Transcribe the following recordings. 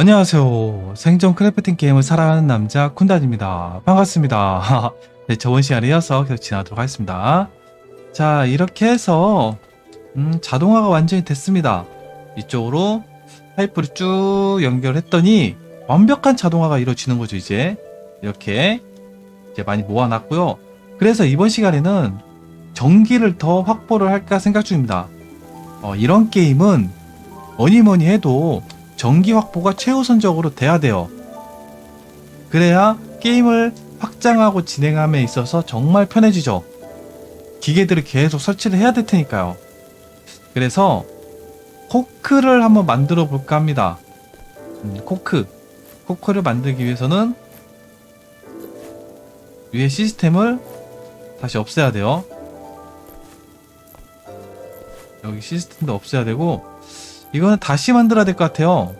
안녕하세요. 생존 크래프팅 게임을 사랑하는 남자 쿤단입니다. 반갑습니다. 네, 저번 시간에 이어서 계속 지나도록 하겠습니다. 자, 이렇게 해서 음, 자동화가 완전히 됐습니다. 이쪽으로 파이프를 쭉 연결했더니 완벽한 자동화가 이루어지는 거죠, 이제. 이렇게 이제 많이 모아놨고요. 그래서 이번 시간에는 전기를 더 확보를 할까 생각 중입니다. 어, 이런 게임은 뭐니 뭐니 해도 전기 확보가 최우선적으로 돼야 돼요. 그래야 게임을 확장하고 진행함에 있어서 정말 편해지죠. 기계들을 계속 설치를 해야 될 테니까요. 그래서 코크를 한번 만들어 볼까 합니다. 음, 코크. 코크를 만들기 위해서는 위에 시스템을 다시 없애야 돼요. 여기 시스템도 없애야 되고 이거는 다시 만들어야 될 것 같아요.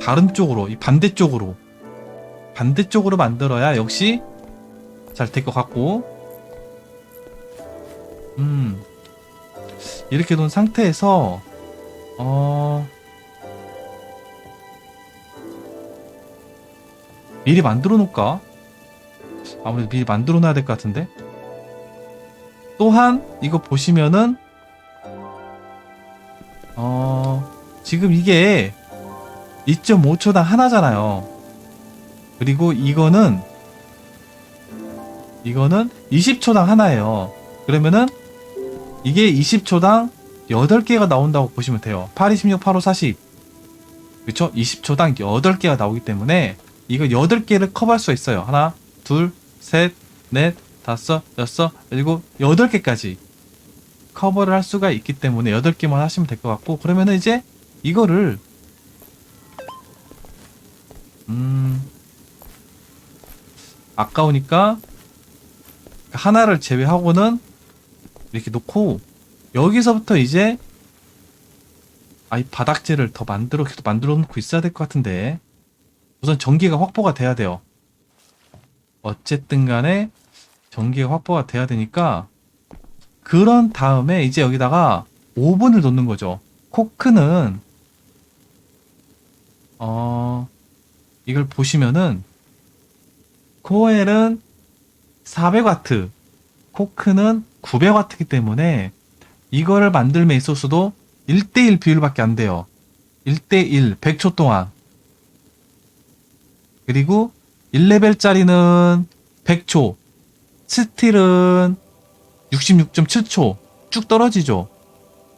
다른 쪽으로, 이 반대쪽으로. 반대쪽으로 만들어야 역시 잘 될 것 같고. 음. 이렇게 놓은 상태에서, 어, 미리 만들어 놓을까? 아무래도 미리 만들어 놔야 될 것 같은데? 또한, 이거 보시면은, 어, 지금 이게 2.5초당 하나잖아요. 그리고 이거는, 이거는 20초당 하나예요. 그러면은, 이게 20초당 8개가 나온다고 보시면 돼요. 8, 26, 8, 5, 40. 그쵸? 20초당 8개가 나오기 때문에, 이거 8개를 커버할 수 있어요. 하나, 둘, 셋, 넷, 다섯, 여섯, 일곱, 여덟 개까지. 커버를 할 수가 있기 때문에 8개만 하시면 될 것 같고 그러면은 이제 이거를 음 아까우니까 하나를 제외하고는 이렇게 놓고 여기서부터 이제 아이 바닥재를 더 만들어 계속 만들어 놓고 있어야 될 것 같은데 우선 전기가 확보가 돼야 돼요. 어쨌든 간에 전기가 확보가 돼야 되니까 그런 다음에 이제 여기다가 오븐을 놓는 거죠. 코크는 어 이걸 보시면은 코엘은 400와트, 코크는 900와트이기 때문에 이거를 만들면 있어서도 1대1 비율밖에 안 돼요. 1대1 100초 동안. 그리고 1레벨짜리는 100초, 스틸은 66.7초 쭉 떨어지죠.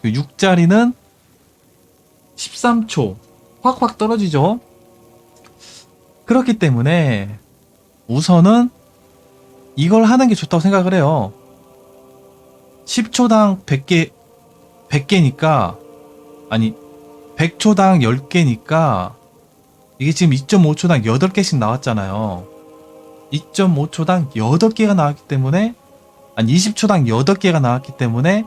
6자리는 13초 확확 떨어지죠. 그렇기 때문에 우선은 이걸 하는 게 좋다고 생각을 해요. 10초당 100개 100개니까 아니 100초당 10개니까 이게 지금 2.5초당 8개씩 나왔잖아요. 2.5초당 8개가 나왔기 때문에 한 20초당 8개가 나왔기 때문에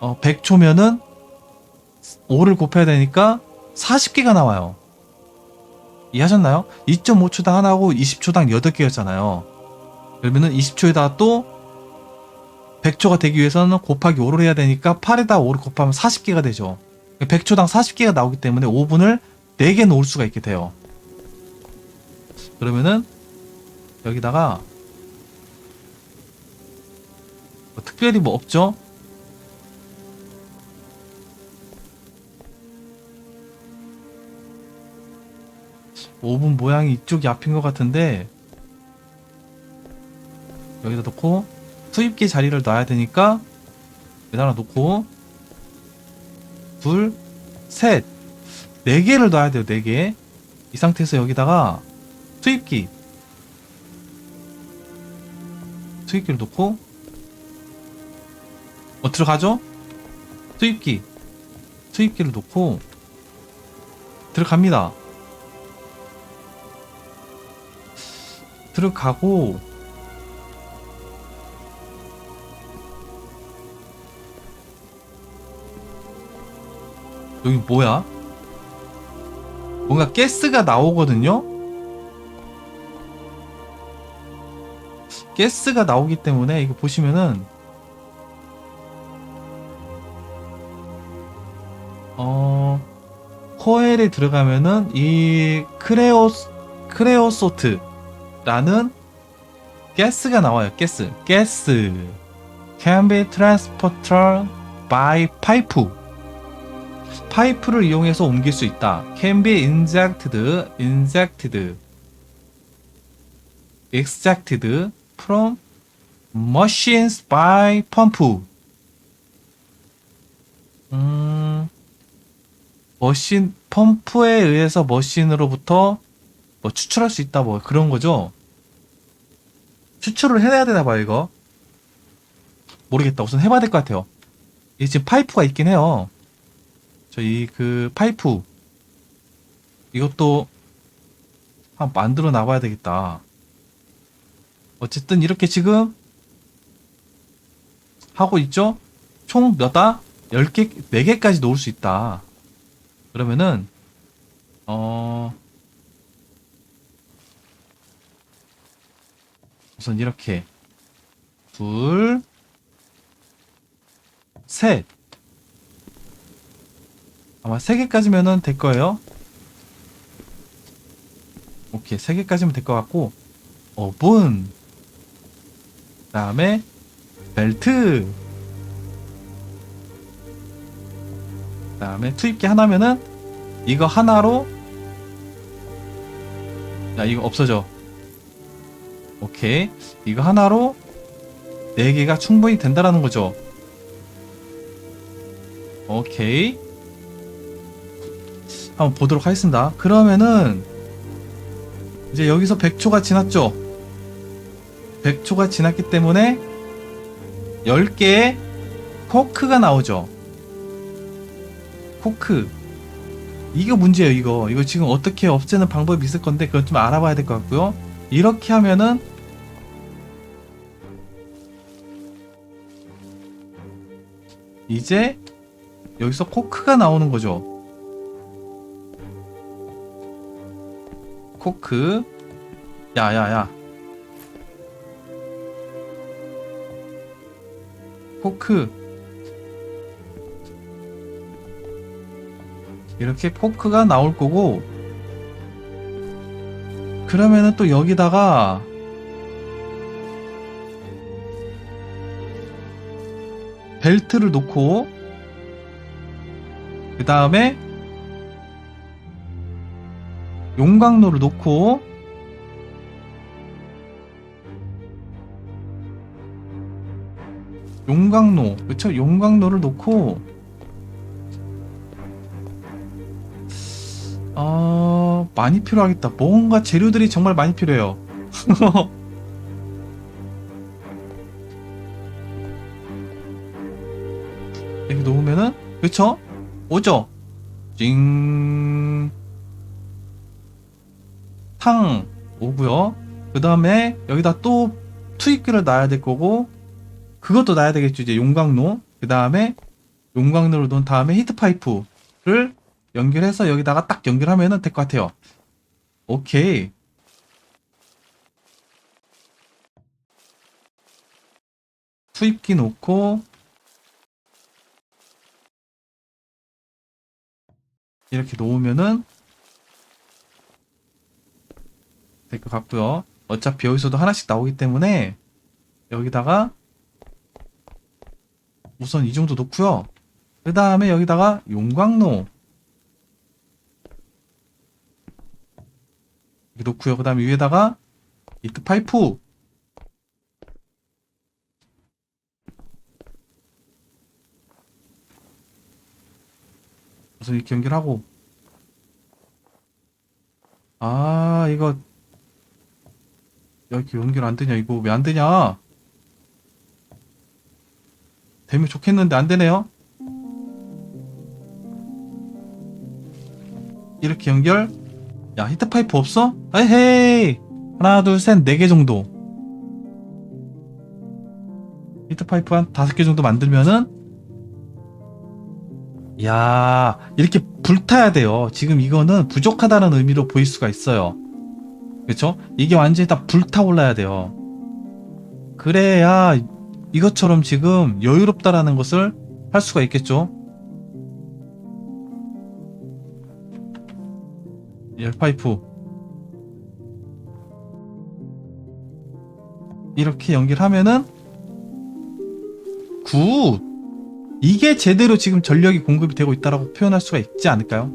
어, 100초면은 5를 곱해야 되니까 40개가 나와요. 이해하셨나요? 2.5초당 하나고 20초당 8개였잖아요. 그러면은 20초에다가 또 100초가 되기 위해서는 곱하기 5를 해야 되니까 8에다 5를 곱하면 40개가 되죠. 100초당 40개가 나오기 때문에 5분을 4개 놓을 수가 있게 돼요. 그러면은 여기다가 뭐 특별히 뭐 없죠? 오븐 모양이 이쪽이 앞인 것 같은데 여기다 놓고 투입기 자리를 놔야 되니까 여기다 놓고 둘, 셋, 네 개를 놔야 돼요, 네 개. 이 상태에서 여기다가 투입기 투입기를 놓고 어 들어가죠? 투입기 투입기를 놓고 들어갑니다 들어가고 여기 뭐야? 뭔가 가스가 나오거든요? 가스가 나오기 때문에 이거 보시면은 코엘에 들어가면은 이 크레오스 크레오소트라는 가스가 나와요. 가스. 가스. can be transported by pipe. 파이프를 이용해서 옮길 수 있다. can be injected, injected, extracted from machines by pump. 음, 머신, 펌프에 의해서 머신으로부터 뭐 추출할 수 있다, 뭐 그런 거죠. 추출을 해야 되나 봐요, 이거. 모르겠다. 우선 해봐야 될 것 같아요. 이 지금 파이프가 있긴 해요. 저희 그 파이프 이것도 한번 만들어 놔봐야 되겠다. 어쨌든 이렇게 지금 하고 있죠? 총 몇 다? 10개, 4개까지 놓을 수 있다. 그러면은, 어, 우선 이렇게, 둘, 셋. 아마 3개까지면은 될 거예요. 오케이, 3개까지면 될 것 같고, 오븐. 그 다음에, 벨트. 그 다음에 투입기 하나면은, 이거 하나로, 야, 이거 없어져. 오케이. 이거 하나로, 4개가 충분히 된다라는 거죠. 오케이. 한번 보도록 하겠습니다. 그러면은 이제 여기서 100초가 지났죠. 100초가 지났기 때문에 10개의 코크가 나오죠. 코크. 이거 문제예요, 이거. 이거 지금 어떻게 없애는 방법이 있을 건데 그건 좀 알아봐야 될 것 같고요. 이렇게 하면은 이제 여기서 코크가 나오는 거죠. 코크. 야야야. 포크. 이렇게 포크가 나올 거고. 그러면은 또 여기다가 벨트를 놓고 그 다음에 용광로를 놓고 용광로 그쵸 용광로를 놓고 많이 필요하겠다 뭔가 재료들이 정말 많이 필요해요 이렇게 놓으면은 그쵸 오죠 징탕 오고요. 그 다음에 여기다 또 투입기를 놔야 될 거고 그것도 놔야 되겠죠. 이제 용광로. 그 다음에 용광로를 놓은 다음에 히트파이프를 연결해서 여기다가 딱 연결하면 될것 같아요. 오케이. 투입기 놓고 이렇게 놓으면은 될 것 같고요. 어차피 여기서도 하나씩 나오기 때문에 여기다가 우선 이 정도 놓고요. 그 다음에 여기다가 용광로 이렇게 놓고요. 그 다음에 위에다가 이트 파이프 우선 이렇게 연결하고 아 이거 야, 이렇게 연결 안 되냐? 이거 왜 안 되냐? 되면 좋겠는데 안 되네요? 이렇게 연결? 야, 히트파이프 없어? 에헤이! 하나, 둘, 셋, 네 개 정도. 히트파이프 한 다섯 개 정도 만들면은, 야 이렇게 불타야 돼요. 지금 이거는 부족하다는 의미로 보일 수가 있어요. 그쵸? 이게 완전히 다 불타올라야 돼요. 그래야 이것처럼 지금 여유롭다라는 것을 할 수가 있겠죠. 열파이프. 이렇게 연결 하면은 굿! 이게 제대로 지금 전력이 공급이 되고 있다라고 표현할 수가 있지 않을까요?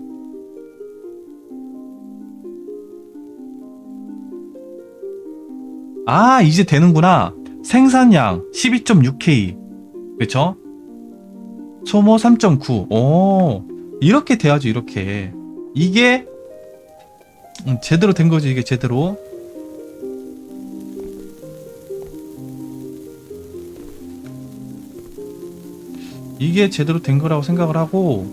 아 이제 되는구나. 생산량 12.6K 그쵸? 소모 3.9 오, 이렇게 돼야죠 이렇게. 이게 음, 제대로 된 거지 이게 제대로. 이게 제대로 된 거라고 생각을 하고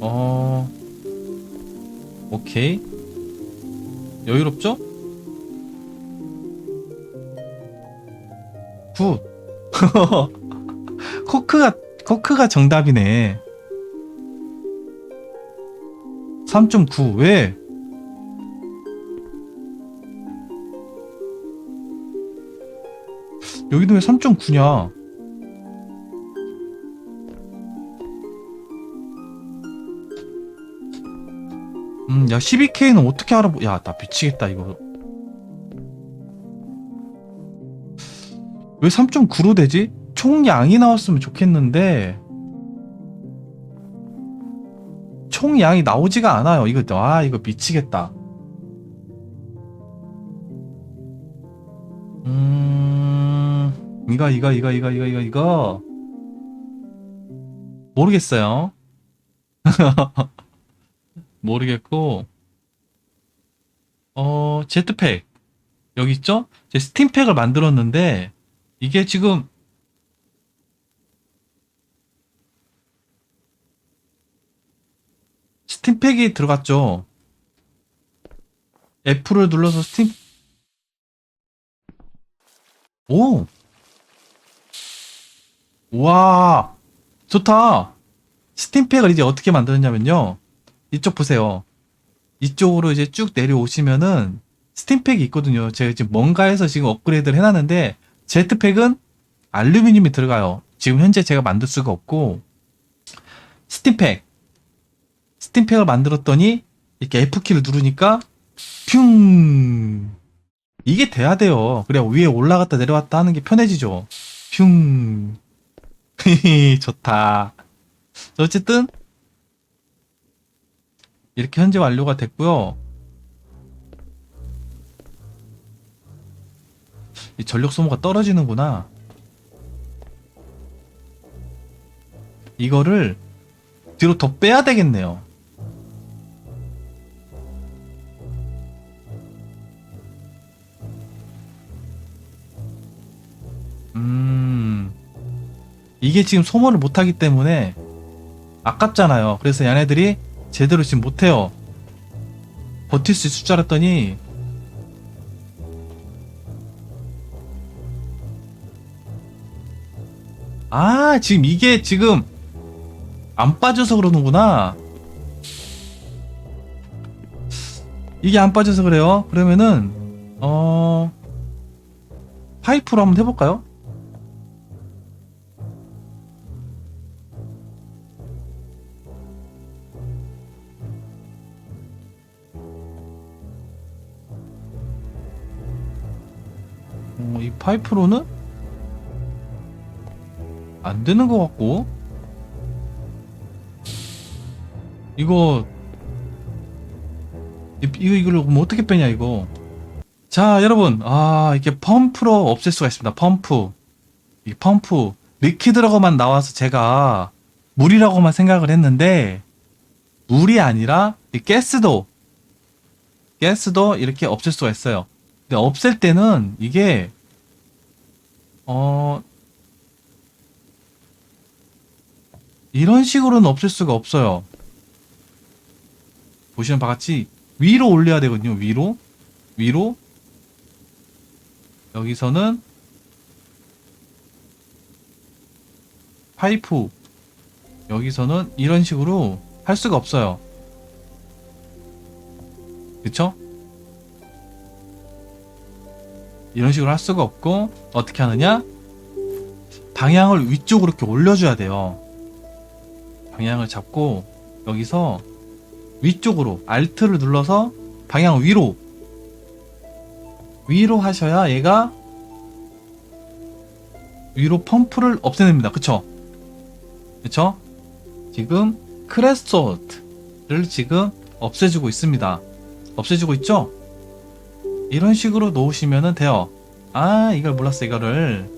어 오케이. 여유롭죠? 굿. 코크가 코크가 정답이네 3.9 왜? 여기도 왜 3.9냐? 음, 야 12K는 어떻게 알아보? 야, 나 미치겠다 이거. 왜 3.9로 되지? 총량이 나왔으면 좋겠는데 총량이 나오지가 않아요. 이거 아 이거 미치겠다. 음 이거 이거 이거 이거 이거 이거 이거 모르겠어요. 모르겠고 어 제트팩 여기 있죠? 제 스팀팩을 만들었는데 이게 지금 스팀팩이 들어갔죠. F를 눌러서 스팀 오! 와 좋다. 스팀팩을 이제 어떻게 만드느냐면요. 이쪽 보세요. 이쪽으로 이제 쭉 내려오시면은 스팀팩이 있거든요. 제가 지금 뭔가에서 지금 업그레이드를 해놨는데 제트팩은 알루미늄이 들어가요. 지금 현재 제가 만들 수가 없고 스팀팩 스팀팩을 만들었더니 이렇게 F키를 누르니까 퓨 이게 돼야 돼요. 그래야 위에 올라갔다 내려왔다 하는 게 편해지죠. 퓨 좋다. 어쨌든 이렇게 현재 완료가 됐고요. 이 전력 소모가 떨어지는구나. 이거를 뒤로 더 빼야 되겠네요. 음, 이게 지금 소모를 못하기 때문에 아깝잖아요. 그래서 얘네들이 제대로 지금 못해요. 버틸 수 있을 줄 알았더니 아 지금 이게 지금 안 빠져서 그러는구나 이게 안 빠져서 그래요 그러면은 어 파이프로 한번 해볼까요? 어, 이 파이프로는 안 되는 것 같고. 이거 이- 이거 이걸 그럼 어떻게 빼냐 이거. 자 여러분. 아 이게 펌프로 없앨 수가 있습니다. 펌프. 이 펌프. 리퀴드라고만 나와서 제가 물이라고만 생각을 했는데 물이 아니라 이 가스도 가스도 이렇게 없앨 수가 있어요. 근데 없앨 때는 이게 어 이런 식으로는 없앨 수가 없어요. 보시는 바와 같이 위로 올려야 되거든요. 위로 위로 여기서는 파이프 여기서는 이런 식으로 할 수가 없어요. 그쵸? 이런 식으로 할 수가 없고 어떻게 하느냐? 방향을 위쪽으로 이렇게 올려줘야 돼요. 방향을 잡고 여기서 위쪽으로 Alt를 눌러서 방향 위로 위로 하셔야 얘가 위로 펌프를 없애냅니다. 그쵸? 그쵸? 지금 크레스토트를 지금 없애주고 있습니다. 없애주고 있죠? 이런 식으로 놓으시면 돼요. 아, 이걸 몰랐어, 이거를.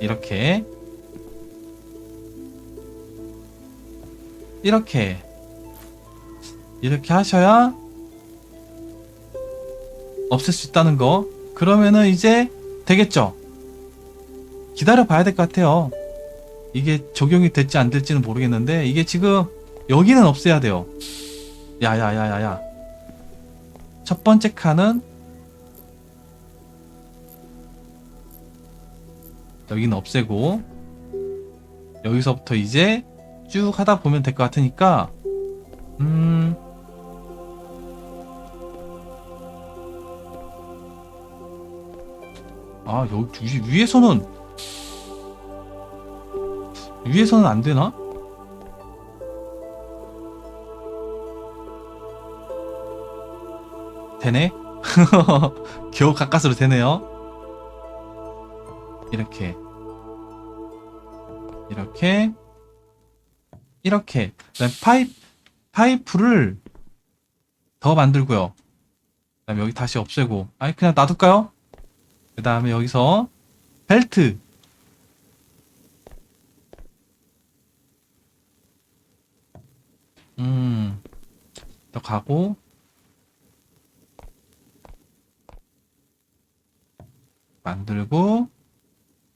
이렇게. 이렇게. 이렇게 하셔야 없앨 수 있다는 거. 그러면은 이제 되겠죠? 기다려 봐야 될 것 같아요. 이게 적용이 될지 안 될지는 모르겠는데, 이게 지금 여기는 없애야 돼요. 야야야야야. 첫 번째 칸은 여기는 없애고 여기서부터 이제 쭉 하다 보면 될 것 같으니까 음 아, 여기 위- 위에서는 위에서는 안 되나? 되네? 겨우 가까스로 되네요. 이렇게. 이렇게. 이렇게. 그다음 파이프, 파이프를 더 만들고요. 그 다음에 여기 다시 없애고. 아니, 그냥 놔둘까요? 그 다음에 여기서 벨트. 음. 더 가고. 만들고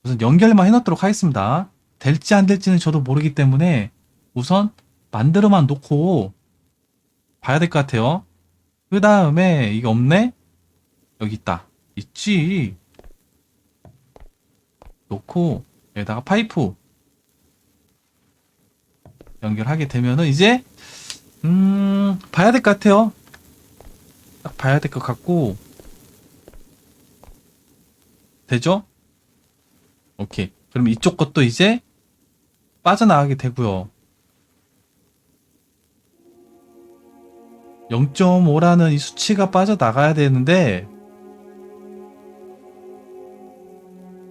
우선 연결만 해놓도록 하겠습니다. 될지 안 될지는 저도 모르기 때문에 우선 만들어만 놓고 봐야 될 것 같아요. 그 다음에 이게 없네? 여기 있다. 있지. 놓고 여기다가 파이프 연결하게 되면은 이제 음 봐야 될 것 같아요. 딱 봐야 될 것 같고 되죠? 오케이. 그럼 이쪽 것도 이제 빠져나가게 되고요. 0.5라는 이 수치가 빠져나가야 되는데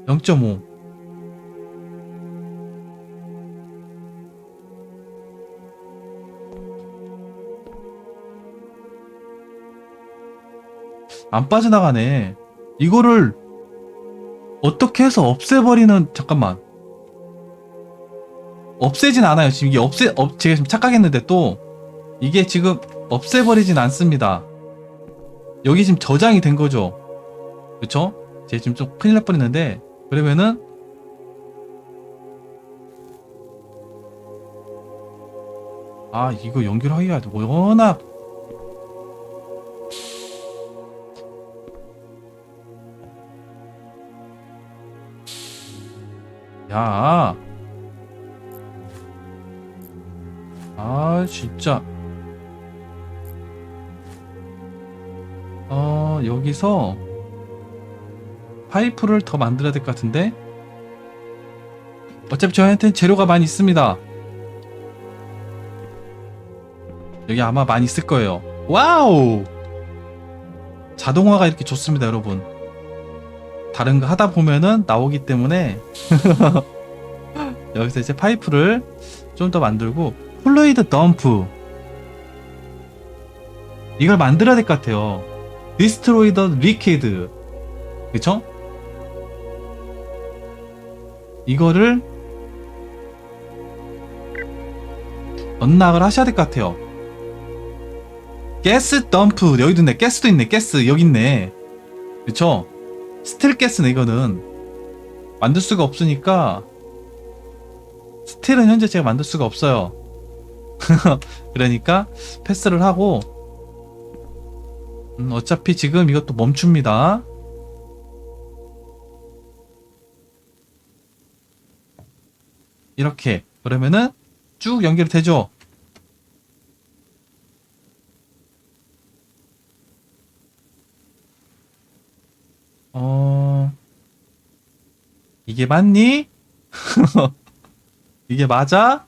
0.5 안 빠져나가네. 이거를 어떻게 해서 없애버리는 잠깐만. 없애진 않아요. 지금 이게 없애 업, 제가 지금 착각했는데 또 이게 지금 없애버리진 않습니다. 여기 지금 저장이 된 거죠. 그쵸? 제가 지금 좀 큰일 날 뻔했는데 그러면은 아 이거 연결하기가 워낙 야. 아, 진짜. 어, 여기서 파이프를 더 만들어야 될 것 같은데? 어차피 저한테는 재료가 많이 있습니다. 여기 아마 많이 있을 거예요. 와우! 자동화가 이렇게 좋습니다, 여러분. 다른 거 하다 보면은 나오기 때문에 여기서 이제 파이프를 좀 더 만들고 플루이드 덤프. 이걸 만들어야 될 것 같아요. 디스트로이 더 리퀴드. 그쵸? 이거를 언락을 하셔야 될 것 같아요. 가스 덤프. 여기도 있네. 가스도 있네. 가스. 여기 있네. 그쵸? 스틸 가스네 이거는 만들 수가 없으니까 스틸은 현재 제가 만들 수가 없어요. 그러니까 패스를 하고 음, 어차피 지금 이것도 멈춥니다. 이렇게. 그러면은 쭉 연결이 되죠 어 이게 맞니? 이게 맞아?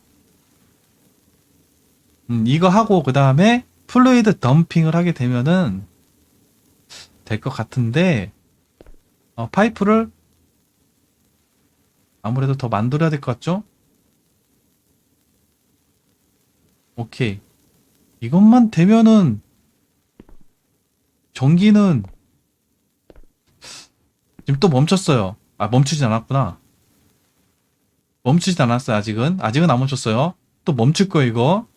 음, 이거 하고 그 다음에 플루이드 덤핑을 하게 되면은 될 것 같은데 어, 파이프를 아무래도 더 만들어야 될 것 같죠? 오케이 이것만 되면은 전기는 지금 또 멈췄어요. 아 멈추진 않았구나. 멈추진 않았어요 아직은 아직은 안 멈췄어요. 또 멈출 거예요 이거.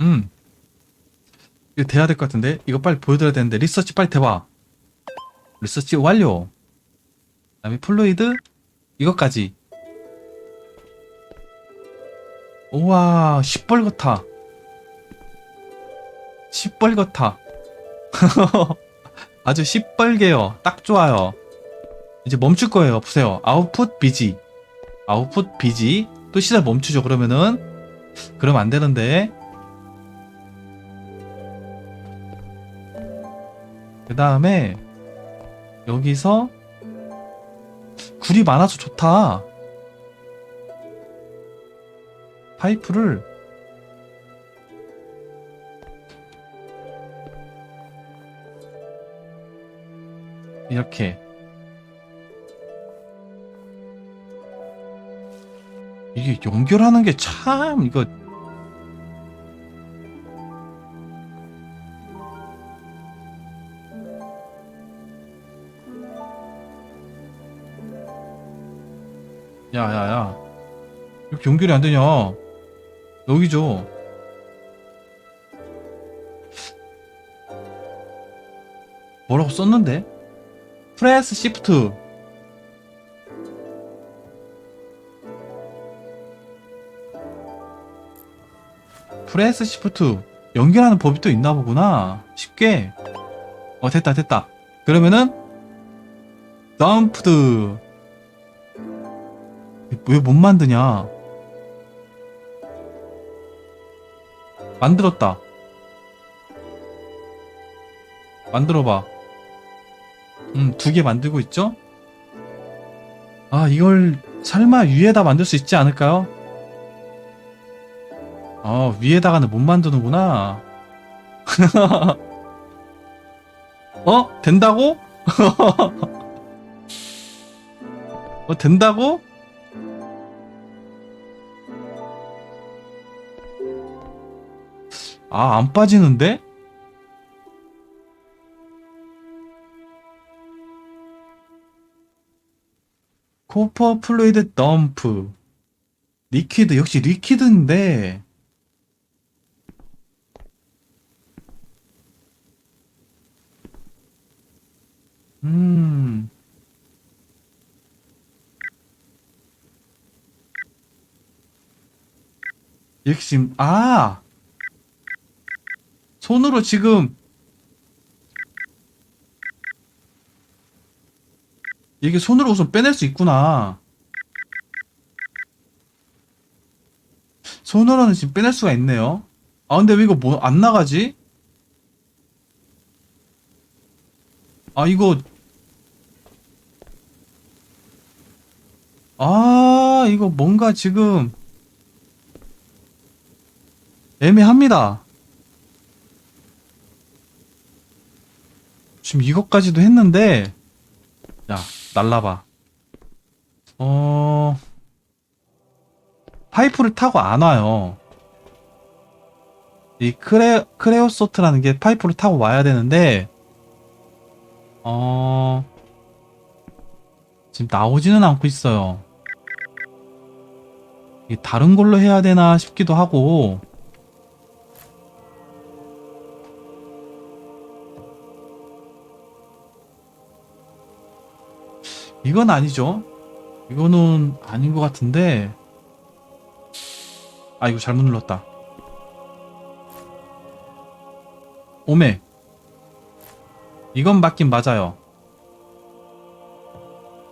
음 이거 돼야 될 것 같은데 이거 빨리 보여드려야 되는데 리서치 빨리 돼봐. 리서치 완료. 그 다음에 플루이드 이것까지. 우와 시뻘겋다. 시뻘겋다. 아주 시뻘게요. 딱 좋아요. 이제 멈출 거예요. 보세요. 아웃풋 비지. 아웃풋 비지. 또 시작 멈추죠. 그러면은 그러면 안 되는데. 그 다음에 여기서 굴이 많아서 좋다. 파이프를 이렇게. 이게 연결하는 게 참 이거. 야야야. 이렇게 연결이 안 되냐? 여기죠. 뭐라고 썼는데 프레스 시프트. 프레스 시프트. 연결하는 법이 또 있나 보구나. 쉽게. 어 됐다 됐다. 그러면은 덤프드 왜 못 만드냐? 만들었다. 만들어봐 음, 두 개 만들고 있죠? 아, 이걸 설마 위에다 만들 수 있지 않을까요? 어, 위에다가는 못 만드는구나. 어? 된다고? 어, 된다고? 아, 안 빠지는데? 코퍼 플루이드 덤프. 리퀴드 역시 리퀴드인데. 음. 지금 아! 손으로 지금 이게 손으로 우선 빼낼 수 있구나. 손으로는 지금 빼낼 수가 있네요. 아, 근데 왜 이거 뭐 안 나가지? 아, 이거. 아, 이거 뭔가 지금. 애매합니다. 지금 이것까지도 했는데. 야, 날라봐. 어, 파이프를 타고 안 와요. 이 크레, 크레오소트라는 게 파이프를 타고 와야 되는데, 어, 지금 나오지는 않고 있어요. 다른 걸로 해야 되나 싶기도 하고, 이건 아니죠. 이거는 아닌 것 같은데. 아, 이거 잘못 눌렀다. 오메. 이건 맞긴 맞아요.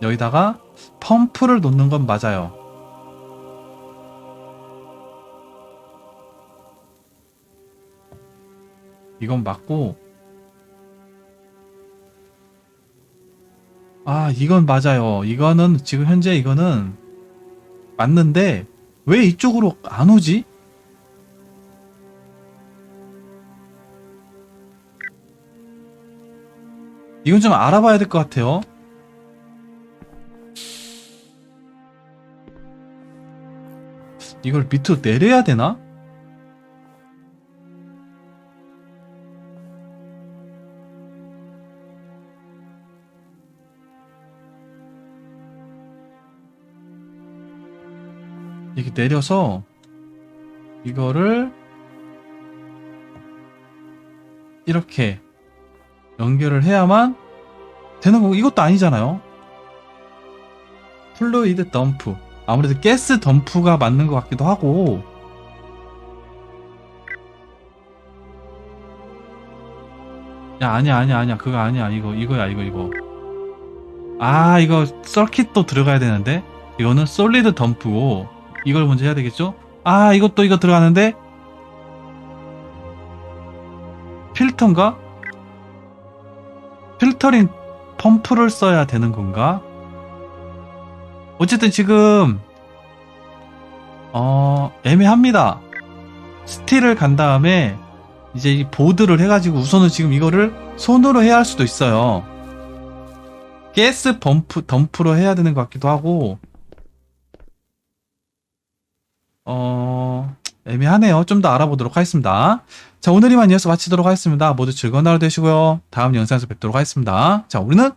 여기다가 펌프를 놓는 건 맞아요. 이건 맞고, 아, 이건 맞아요. 이거는 지금 현재 이거는 맞는데 왜 이쪽으로 안 오지? 이건 좀 알아봐야 될 것 같아요. 이걸 밑으로 내려야 되나? 이렇게 내려서 이거를 이렇게 연결을 해야만 되는 거고 이것도 아니잖아요. 플루이드 덤프. 아무래도 가스 덤프가 맞는 것 같기도 하고. 야 아니야 아니야 아니야. 그거 아니야. 이거 이거야 이거 이거. 아 이거 서킷도 들어가야 되는데? 이거는 솔리드 덤프고 이걸 먼저 해야 되겠죠? 아 이것도 이거 들어가는데 필터인가? 필터링 펌프를 써야 되는 건가? 어쨌든 지금 어 애매합니다. 스틸을 간 다음에 이제 이 보드를 해가지고 우선은 지금 이거를 손으로 해야 할 수도 있어요. 가스 펌프 덤프로 해야 되는 것 같기도 하고 어 애매하네요. 좀 더 알아보도록 하겠습니다. 자 오늘 이만 이어서 마치도록 하겠습니다. 모두 즐거운 하루 되시고요. 다음 영상에서 뵙도록 하겠습니다. 자 우리는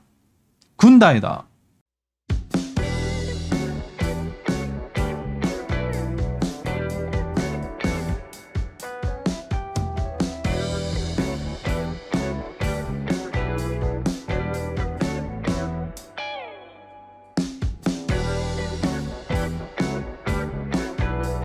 군다이다.